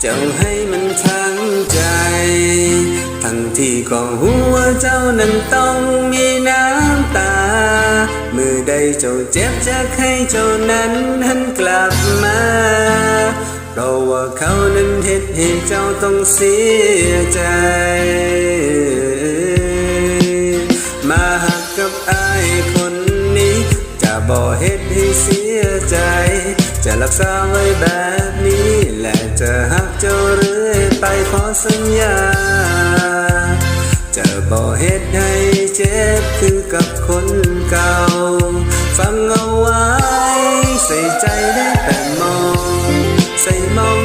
เจ้าให้มันทั้งใจ ทั้งที่ก็หัวเจ้านั้นต้องมีน้ำตา มือใดเจ้าเจ็บจะให้เจ้านั้นหันกลับมาเพราะว่าเขานั้นเหตุให้เจ้าต้องเสียใจ รักษาไว้แบบนี้และจะหักเจ้าเรื่อยไปขอสัญญา จะบ่เหตุให้เจ็บคือกับคนเก่า ฟังเอาไว้ ใส่ใจได้แต่มอง ใส่มอง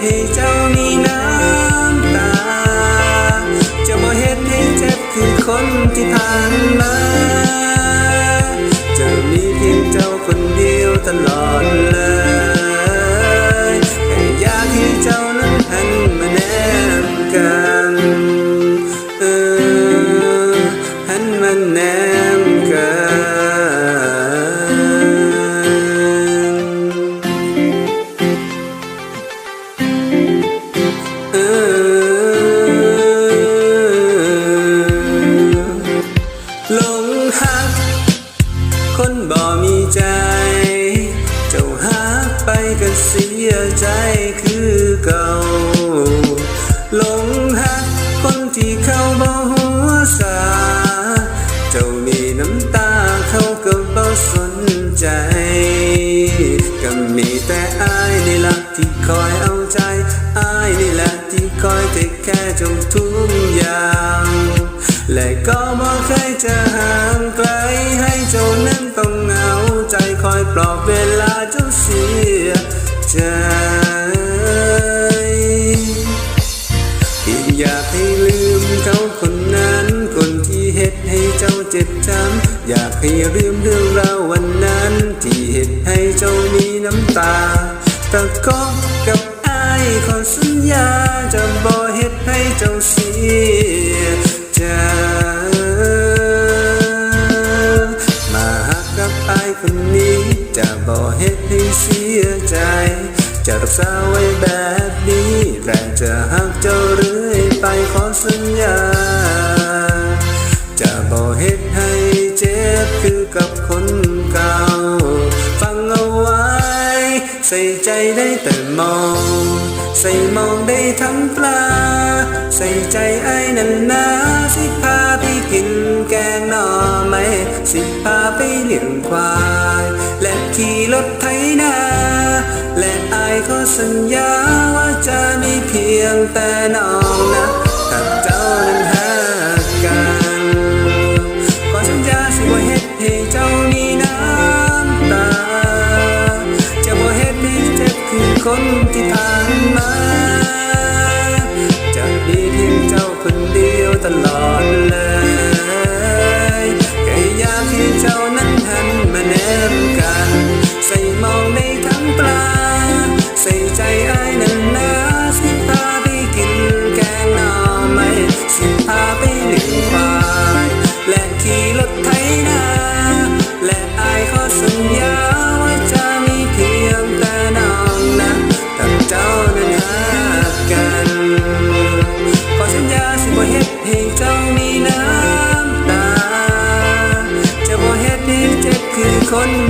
ให้เจ้ามีน้ำตา จะบ่เฮ็ดให้เจ็บคือคนที่ผ่านมาาง และก็บ่เคยจะห่างไกลให้เจ้านั้นต้องเหงาใจคอยปลอบเวลาเจ้าเสียใจที่อยากให้ลืมเขาคนนั้น คนที่เฮ็ดให้เจ้าเจ็บช้ำอยากให้ลืมเรื่องราววันนั้น ที่เฮ็ดให้เจ้ามีน้ำตาแต่ก็กับอายขอสัญญาจะบ่เฮ็ดให้เจ้า บ่เฮ็ดให้เสียใจ จะรักษาไว้แบบนี้และจะหักเจ้าเรื่อยไปขอสัญญา จะบ่เฮ็ดให้เจ็บคือกับคนเก่า ฟังเอาไว้ ใส่ใจได้แต่มอง ใส่มองได้ทั้งปลา ใส่ใจไอ้นั่นนะสิพาไปกินแกงหน่อไม้สิพาไปเลี้ยงควาย ขี่รถไถนา และอายขอสัญญาว่าจะมีเพียงแต่น้องนะถ้าเจ้านั้นหากันขอสัญญาสิว่าเฮ็ดให้เจ้ามีน้ำตา จะบ่เฮ็ดให้เจ็บคือคน con